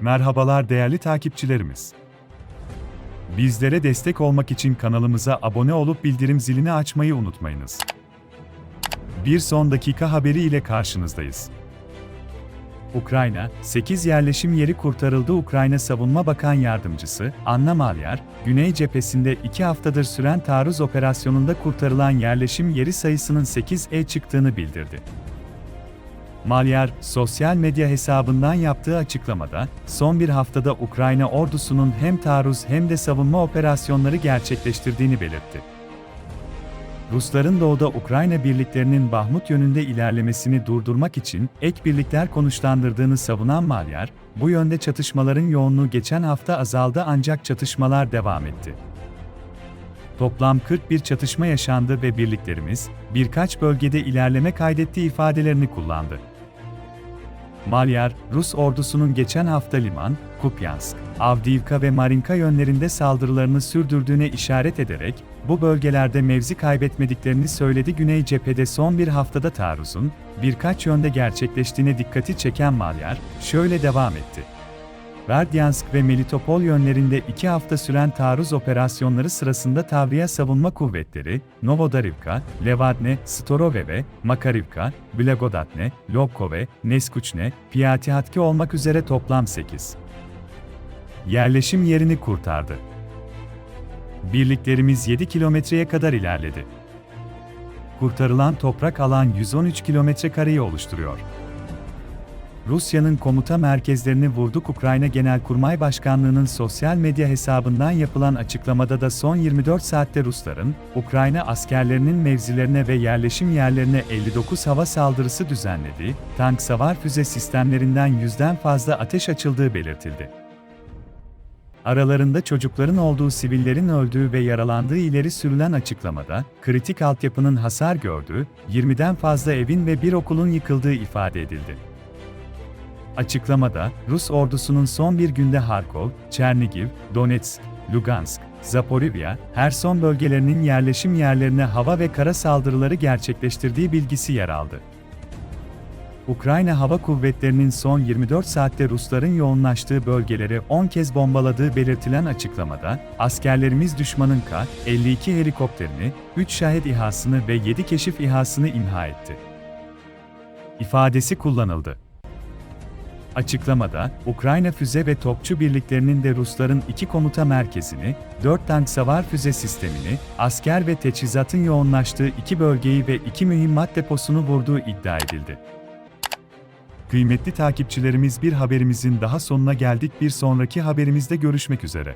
Merhabalar değerli takipçilerimiz. Bizlere destek olmak için kanalımıza abone olup bildirim zilini açmayı unutmayınız. Bir son dakika haberi ile karşınızdayız. Ukrayna, 8 yerleşim yeri kurtarıldı Ukrayna Savunma Bakan Yardımcısı, Anna Malyar, Güney cephesinde 2 haftadır süren taarruz operasyonunda kurtarılan yerleşim yeri sayısının 8'e çıktığını bildirdi. Malyar, sosyal medya hesabından yaptığı açıklamada, son bir haftada Ukrayna ordusunun hem taarruz hem de savunma operasyonları gerçekleştirdiğini belirtti. Rusların doğuda Ukrayna birliklerinin Bahmut yönünde ilerlemesini durdurmak için ek birlikler konuşlandırdığını savunan Malyar, bu yönde çatışmaların yoğunluğu geçen hafta azaldı ancak çatışmalar devam etti. Toplam 41 çatışma yaşandı ve birliklerimiz birkaç bölgede ilerleme kaydetti ifadelerini kullandı. Malyar, Rus ordusunun geçen hafta Liman, Kupyansk, Avdiivka ve Marinka yönlerinde saldırılarını sürdürdüğüne işaret ederek, bu bölgelerde mevzi kaybetmediklerini söyledi. Güney cephede son bir haftada taarruzun, birkaç yönde gerçekleştiğine dikkati çeken Malyar, şöyle devam etti. Berdyansk ve Melitopol yönlerinde iki hafta süren taarruz operasyonları sırasında Tavriya Savunma Kuvvetleri, Novodarivka, Levadne, Storove ve Makarivka, Blagodatne, Lobkove, Neskuçne, Piatihatki olmak üzere toplam 8 yerleşim yerini kurtardı. Birliklerimiz 7 kilometreye kadar ilerledi. Kurtarılan toprak alan 113 kilometre kareyi oluşturuyor. Rusya'nın komuta merkezlerini vurduk Ukrayna Genelkurmay Başkanlığı'nın sosyal medya hesabından yapılan açıklamada da son 24 saatte Rusların, Ukrayna askerlerinin mevzilerine ve yerleşim yerlerine 59 hava saldırısı düzenlediği, tank savar füze sistemlerinden yüzden fazla ateş açıldığı belirtildi. Aralarında çocukların olduğu sivillerin öldüğü ve yaralandığı ileri sürülen açıklamada, kritik altyapının hasar gördüğü, 20'den fazla evin ve bir okulun yıkıldığı ifade edildi. Açıklamada, Rus ordusunun son bir günde Harkov, Çernigiv, Donetsk, Lugansk, Zaporizhia, Herson bölgelerinin yerleşim yerlerine hava ve kara saldırıları gerçekleştirdiği bilgisi yer aldı. Ukrayna Hava Kuvvetleri'nin son 24 saatte Rusların yoğunlaştığı bölgeleri 10 kez bombaladığı belirtilen açıklamada, askerlerimiz düşmanın K-52 helikopterini, 3 şahit İHA'sını ve 7 keşif İHA'sını imha etti. ifadesi kullanıldı. Açıklamada, Ukrayna füze ve topçu birliklerinin de Rusların iki komuta merkezini, 4 tank savar füze sistemini, asker ve teçhizatın yoğunlaştığı iki bölgeyi ve iki mühimmat deposunu vurduğu iddia edildi. Kıymetli takipçilerimiz bir haberimizin daha sonuna geldik bir sonraki haberimizde görüşmek üzere.